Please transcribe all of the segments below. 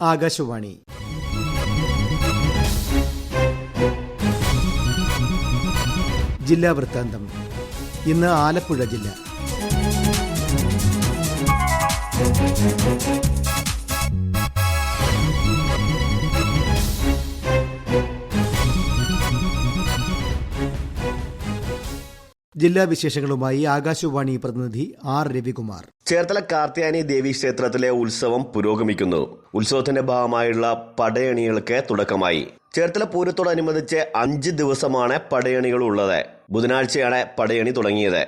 ആകാശവാണി. ജില്ലാ വൃത്താന്തം. ഇന്ന് ആലപ്പുഴ ജില്ല. ജില്ലാ വിശേഷങ്ങളുമായി ആകാശവാണി പ്രതിനിധി ആർ രവികുമാർ. ചേർത്തല കാർത്തിയാനി ദേവി ക്ഷേത്രത്തിലെ ഉത്സവം പുരോഗമിക്കുന്നു. ഉത്സവത്തിന്റെ ഭാഗമായുള്ള പടയണികൾക്ക് തുടക്കമായി. ചേർത്തല പൂരത്തോടനുബന്ധിച്ച് അഞ്ച് ദിവസമാണ് പടയണികൾ ഉള്ളത് ബുധനാഴ്ചയാണ് പടയണി തുടങ്ങിയത്.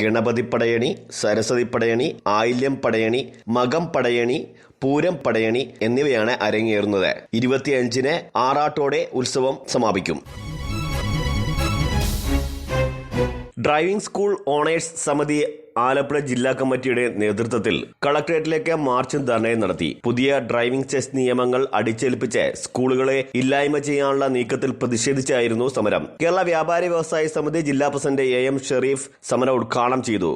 ഗണപതി പടയണി സരസ്വതി പടയണി ആയില്യം പടയണി മകം പടയണി പൂരം പടയണി എന്നിവയാണ് അരങ്ങേറുന്നത്. ഇരുപത്തിയഞ്ചിന് ആറാട്ടോടെ ഉത്സവം സമാപിക്കും. ഡ്രൈവിംഗ് സ്കൂൾ ഓണേഴ്സ് സമിതി ആലപ്പുഴ ജില്ലാ കമ്മിറ്റിയുടെ നേതൃത്വത്തിൽ കളക്ടറേറ്റിലേക്ക് മാർച്ചും ധർണയും നടത്തി. പുതിയ ഡ്രൈവിംഗ് ടെസ്റ്റ് നിയമങ്ങൾ അടിച്ചേൽപ്പിച്ച് സ്കൂളുകളെ ഇല്ലായ്മ ചെയ്യാനുള്ള നീക്കത്തിൽ പ്രതിഷേധിച്ചായിരുന്നു സമരം. കേരള വ്യാപാരി വ്യവസായ സമിതി ജില്ലാ പ്രസിഡന്റ് എ എം ഷെറീഫ് സമരം ഉദ്ഘാടനം ചെയ്തു.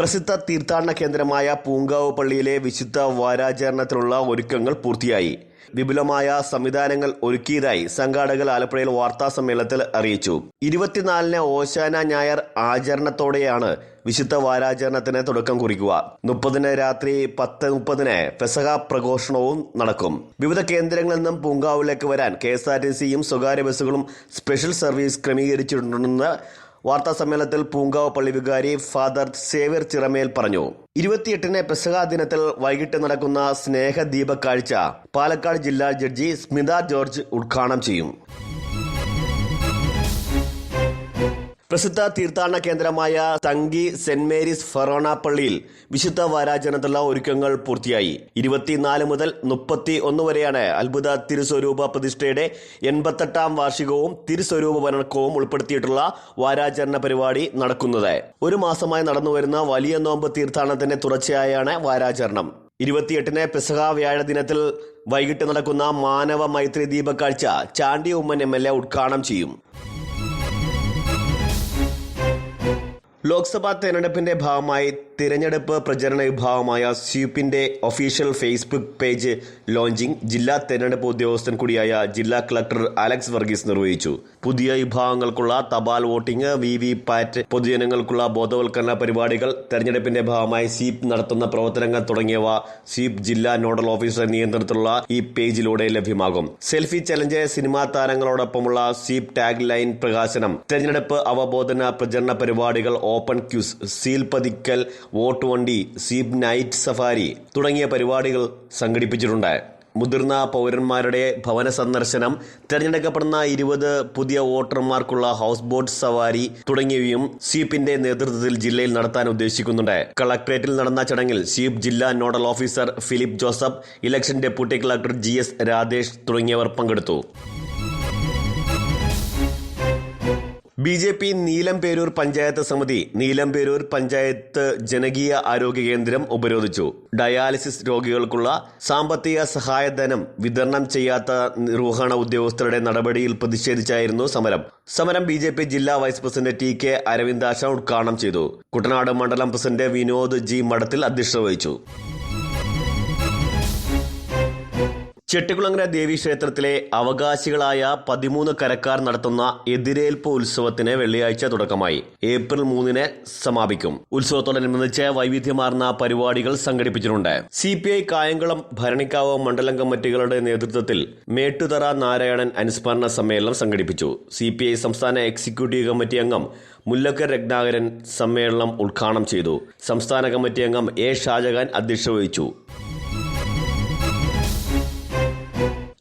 പ്രസിദ്ധ തീർത്ഥാടന കേന്ദ്രമായ പൂങ്കാവ് പള്ളിയിലെ വിശുദ്ധ വാരാചരണത്തിനുള്ള ഒരുക്കങ്ങൾ പൂർത്തിയായി. വിപുലമായ സംവിധാനങ്ങൾ ഒരുക്കിയതായി സംഘാടകർ ആലപ്പുഴയിൽ വാർത്താ സമ്മേളനത്തിൽ അറിയിച്ചു. ഇരുപത്തിനാലിന് ഓശാന ഞായർ ആചരണത്തോടെയാണ് വിശുദ്ധ വാരാചരണത്തിന് തുടക്കം കുറിക്കുക. മുപ്പതിന് രാത്രി പത്ത് മുപ്പതിന് പെസഹ പ്രഘോഷണവും നടക്കും. വിവിധ കേന്ദ്രങ്ങളിൽ നിന്നും പൂങ്കാവിലേക്ക് വരാൻ കെ എസ് ആർ ടി സിയും സ്വകാര്യ ബസ്സുകളും സ്പെഷ്യൽ സർവീസ് ക്രമീകരിച്ചിട്ടുണ്ടെന്ന് വാർത്താ സമ്മേളനത്തിൽ പൂങ്കാവ് പള്ളി വികാരി ഫാദർ സേവ്യർ ചിറമേൽ പറഞ്ഞു. ഇരുപത്തിയെട്ടിന് പെസക ദിനത്തിൽ വൈകിട്ട് നടക്കുന്ന സ്നേഹ ദീപ കാഴ്ച പാലക്കാട് ജില്ലാ ജഡ്ജി സ്മിത ജോർജ് ഉദ്ഘാടനം ചെയ്യും. പ്രസിദ്ധ തീർത്ഥാടന കേന്ദ്രമായ തങ്കി സെന്റ് മേരീസ് ഫെറോണ പള്ളിയിൽ വിശുദ്ധ വാരാചരണത്തിലുള്ള ഒരുക്കങ്ങൾ പൂർത്തിയായി. ഇരുപത്തിനാല് മുതൽ മുപ്പത്തി ഒന്ന് വരെയാണ് അത്ഭുത തിരുസ്വരൂപ പ്രതിഷ്ഠയുടെ എൺപത്തെട്ടാം വാർഷികവും തിരുസ്വരൂപ വനക്കവും ഉൾപ്പെടുത്തിയിട്ടുള്ള വാരാചരണ പരിപാടി നടക്കുന്നത്. ഒരു മാസമായി നടന്നുവരുന്ന വലിയ നോമ്പ് തീർത്ഥാടനത്തിന്റെ തുടർച്ചയായാണ് വാരാചരണം. ഇരുപത്തിയെട്ടിന് പെസഹ വ്യാഴ ദിനത്തിൽ വൈകിട്ട് നടക്കുന്ന മാനവ മൈത്രി ദീപക്കാഴ്ച Chandy Oommen M L A ഉദ്ഘാടനം ചെയ്യും. ലോക്സഭാ തെരഞ്ഞെടുപ്പിന്റെ ഭാഗമായി തിരഞ്ഞെടുപ്പ് പ്രചരണ വിഭാഗമായ സ്വീപ്പിന്റെ ഒഫീഷ്യൽ ഫേസ്ബുക്ക് പേജ് ലോഞ്ചിംഗ് ജില്ലാ തിരഞ്ഞെടുപ്പ് ഉദ്യോഗസ്ഥൻ കൂടിയായ ജില്ലാ കളക്ടർ അലക്സ് വർഗീസ് നിർവഹിച്ചു. പുതിയ വിഭാഗങ്ങൾക്കുള്ള തപാൽ വോട്ടിംഗ് വി വി പാറ്റ് പൊതുജനങ്ങൾക്കുള്ള ബോധവൽക്കരണ പരിപാടികൾ തെരഞ്ഞെടുപ്പിന്റെ ഭാഗമായി സ്വീപ് നടത്തുന്ന പ്രവർത്തനങ്ങൾ തുടങ്ങിയവ സ്വീപ് ജില്ലാ നോഡൽ ഓഫീസർ നിയന്ത്രണത്തിലുള്ള ഈ പേജിലൂടെ ലഭ്യമാകും. സെൽഫി ചലഞ്ച് സിനിമാ താരങ്ങളോടൊപ്പമുള്ള സ്വീപ് ടാഗ് ലൈൻ പ്രകാശനം തെരഞ്ഞെടുപ്പ് അവബോധന പ്രചരണ പരിപാടികൾ ഓപ്പൺ ക്യൂസ് സീൽ പതിക്കൽ വോട്ട് വണ്ടി സ്വീപ്പ് നൈറ്റ് സഫാരി തുടങ്ങിയ പരിപാടികൾ സംഘടിപ്പിച്ചിട്ടുണ്ട്. മുതിർന്ന പൗരന്മാരുടെ ഭവന സന്ദർശനം തെരഞ്ഞെടുക്കപ്പെടുന്ന ഇരുപത് പുതിയ വോട്ടർമാർക്കുള്ള ഹൗസ് ബോട്ട് സവാരി തുടങ്ങിയവയും സീപ്പിന്റെ നേതൃത്വത്തിൽ ജില്ലയിൽ നടത്താൻ ഉദ്ദേശിക്കുന്നുണ്ട്. കളക്ട്രേറ്റിൽ നടന്ന ചടങ്ങിൽ സ്വീപ്പ് ജില്ലാ nodal officer Philip Joseph election deputy collector G S Radhesh തുടങ്ങിയവർ പങ്കെടുത്തു. B J P Neelamperoor panchayat സമിതി നീലംപേരൂർ പഞ്ചായത്ത് ജനകീയ ആരോഗ്യ കേന്ദ്രം ഉപരോധിച്ചു. ഡയാലിസിസ് രോഗികൾക്കുള്ള സാമ്പത്തിക സഹായധനം വിതരണം ചെയ്യാത്ത നിർവഹണ ഉദ്യോഗസ്ഥരുടെ നടപടിയിൽ പ്രതിഷേധിച്ചായിരുന്നു സമരം. സമരം ബി ജെ പി ജില്ലാ vice president T K Aravindasha ഉദ്ഘാടനം ചെയ്തു. കുട്ടനാട് മണ്ഡലം പ്രസിഡന്റ് വിനോദ് ജി മഠത്തിൽ അധ്യക്ഷത വഹിച്ചു. ചെട്ടികുളങ്ങര ദേവി ക്ഷേത്രത്തിലെ അവകാശികളായ പതിമൂന്ന് കരക്കാർ നടത്തുന്ന എതിരേൽപ്പ് ഉത്സവത്തിന് വെള്ളിയാഴ്ച തുടക്കമായി. ഏപ്രിൽ മൂന്നിന് സമാപിക്കും. ഉത്സവത്തോടനുബന്ധിച്ച് വൈവിധ്യമാർന്ന പരിപാടികൾ സംഘടിപ്പിച്ചിട്ടുണ്ട്. C P I Kayamkulam Bharanikkavu മണ്ഡലം കമ്മിറ്റികളുടെ നേതൃത്വത്തിൽ മേട്ടുതറ നാരായണൻ അനുസ്മരണ സമ്മേളനം സംഘടിപ്പിച്ചു. സി പി ഐ സംസ്ഥാന എക്സിക്യൂട്ടീവ് കമ്മിറ്റി അംഗം മുല്ലക്കർ രത്നാകരൻ സമ്മേളനം ഉദ്ഘാടനം ചെയ്തു. സംസ്ഥാന കമ്മിറ്റി അംഗം എ ഷാജഹാൻ അധ്യക്ഷത വഹിച്ചു.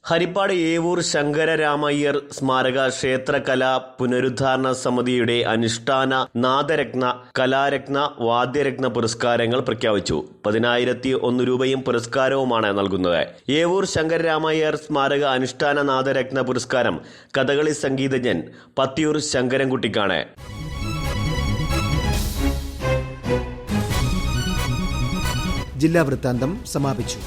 ഹരിപ്പാട് ഏവൂർ ശങ്കരരാമയ്യർ സ്മാരക ക്ഷേത്രകലാ പുനരുദ്ധാരണ സമിതിയുടെ അനുഷ്ഠാന നാദരത്ന കലാരത്ന വാദ്യരത്ന പുരസ്കാരങ്ങൾ പ്രഖ്യാപിച്ചു. പതിനായിരത്തി ഒന്ന് രൂപയും പുരസ്കാരവുമാണ് നൽകുന്നത്. ഏവൂർ ശങ്കരരാമയ്യർ സ്മാരക അനുഷ്ഠാന നാദരത്ന പുരസ്കാരം കഥകളി സംഗീതജ്ഞൻ പത്തിയൂർ ശങ്കരൻകുട്ടിക്കാണ്. ജില്ലാ വൃത്താന്തം സമാപിച്ചു.